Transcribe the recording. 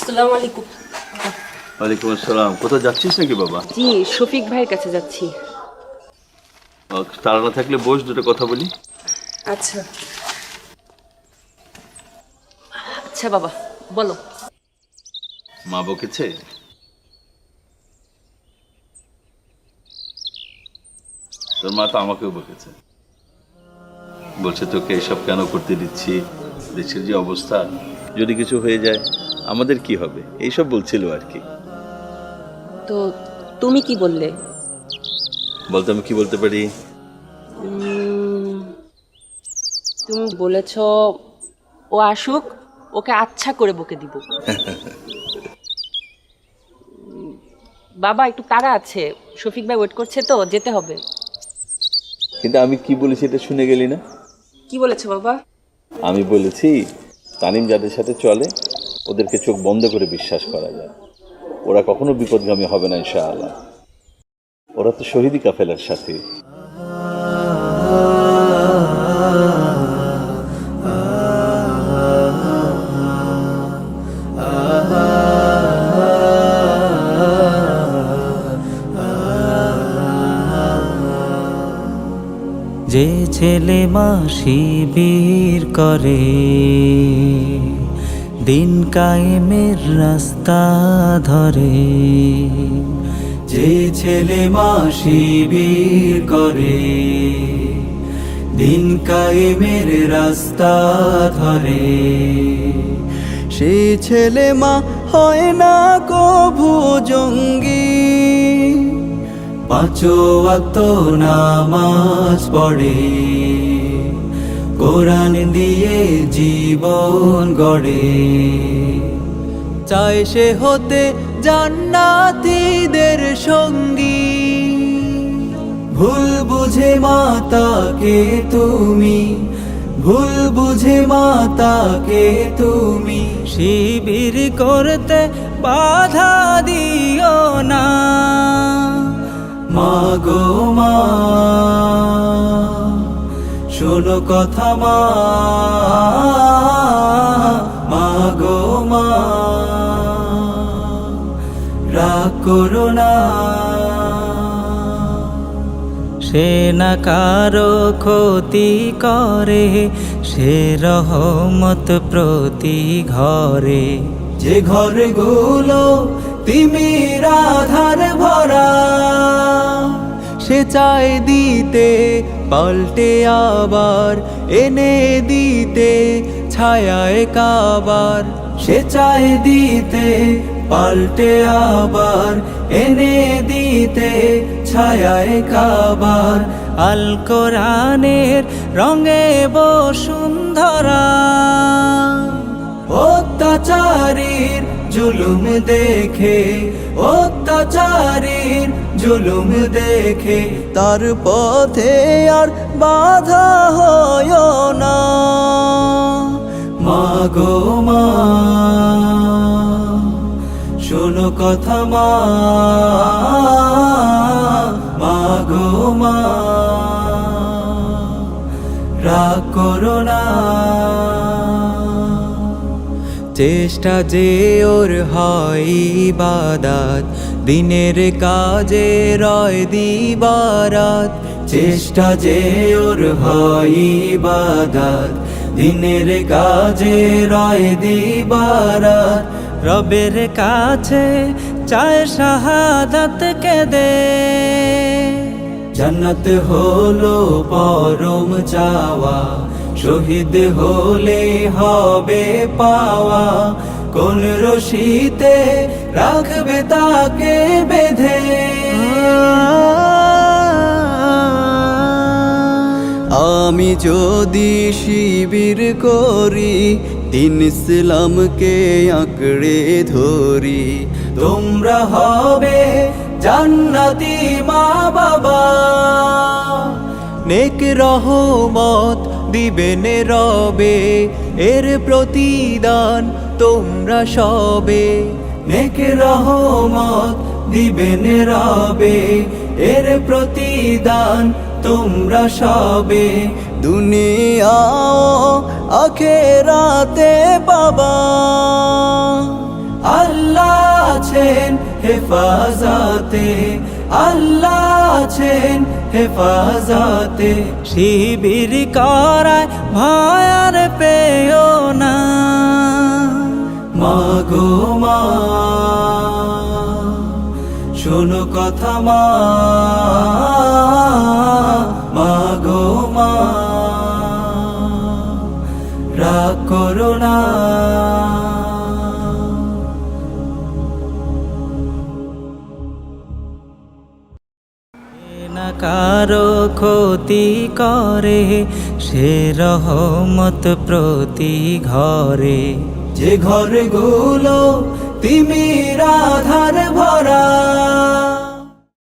আসসালামু আলাইকুম। ওয়ালাইকুম আসসালাম। কোথাও যাচ্ছিস নাকি বাবা? জি শফিক ভাইয়ের কাছে যাচ্ছি। তারা না থাকলে বস দুটো কথা বলি। আচ্ছা। আচ্ছা বাবা বলো। মা বকেছে? তোর মা তো আমাকেও বকেছে। বলছে তোকে এসব কেন করতে দিচ্ছি? দেশের যে অবস্থা যদি কিছু হয়ে যায় আমাদের কি হবে? এইসব বলছিল আর কি। তো তুমি কি বললে? বলতে আমি কি বলতে পারি? তুমি বলেছ ও আসুক ওকে আচ্ছা করে বকে দিব। বাবা একটু তাড়া আছে। শফিক ভাই ওয়েট করছে তো যেতে হবে। কিন্তু আমি কি বলেছি এটা শুনে গেলি না? কি বলেছ বাবা? আমি বলেছি তানিম যাদের সাথে চলে ওদেরকে চোখ বন্ধ করে বিশ্বাস করা যায়। ওরা কখনো বিপদগামী হবে না, ইনশাআল্লাহ। ওরা তো শহীদি কাফেলার সাথে। যে ছেলে মা শিবির করে দিন কায়েমের রাস্তা ধরে। যে ছেলে মা শিবির করে, দিন কায়েমের রাস্তা ধরে। সে ছেলে মা হয় না কভু জঙ্গি, পাঁচো নামাজ পড়ে। কোরআন দিয়ে জীবন গড়ে। চায় সে হতে জান্নাতীদের সঙ্গী। ভুল বুঝে মাতাকে তুমি, ভুল বুঝে মাতাকে তুমি। শিবির করতে বাধা দিও না। মা গো মা। শোনো কথা মা মা গো মা। রাগ করো না। সে না কারও ক্ষতি করে, সে রহমত প্রতি ঘরে। যে ঘরগুলো তিমির আধার ভরা, সে চায় দিতে পাল্টে আবার এনে দিতে ছায়ায় কাবার। সে চায় দিতে, পাল্টে আবার এনে দিতে ছায়ায় কাবার। আল কোরআনের রঙে বসুন্ধরা অত্যাচারীর জুলুম দেখে, অত্যাচারীর জুলুম দেখে তার পথে আর বাধা হয় না। মা গো মা, শোনো কথা মা মা গো মা, রাগ করো না। চেষ্টা যে ওর হয় ইবাদাত দিনের কাজে রয় দিবারাত, চেষ্টা যে ওর হয় ইবাদাত। দিনের কাজে রয় দিবারাত, রবের কাছে চায় শাহাদাত কে দে জান্নাত হলো পরম চাওয়া, শহীদ হলে হবে পাওয়া। কোন রশিতে রাখবে তাকে বেঁধে? আমি যদি শিবির করি, দিন ইসলামকে আঁকড়ে ধরি। তোমরা হবে জান্নাতি মা বাবা। নেক রহমত দিবেন রবে, এর প্রতিদান তোমরা সবে নেক রহমত দিবেন রবে, এর প্রতিদান তোমরা সবে। দুনিয়া আখেরাতে বাবা আছেন হেফাজতে, আল্লাহ আছেন হেফাজতে। শিবির করায় ভয়ার পেও না মাগো মা, শোনো কথা মা, মাগো মা, রাগ করো না। কারও ক্ষতি করে, সে রহমত প্রতি ঘরে। যে ঘরগুলো তিমি রাধার ভরা।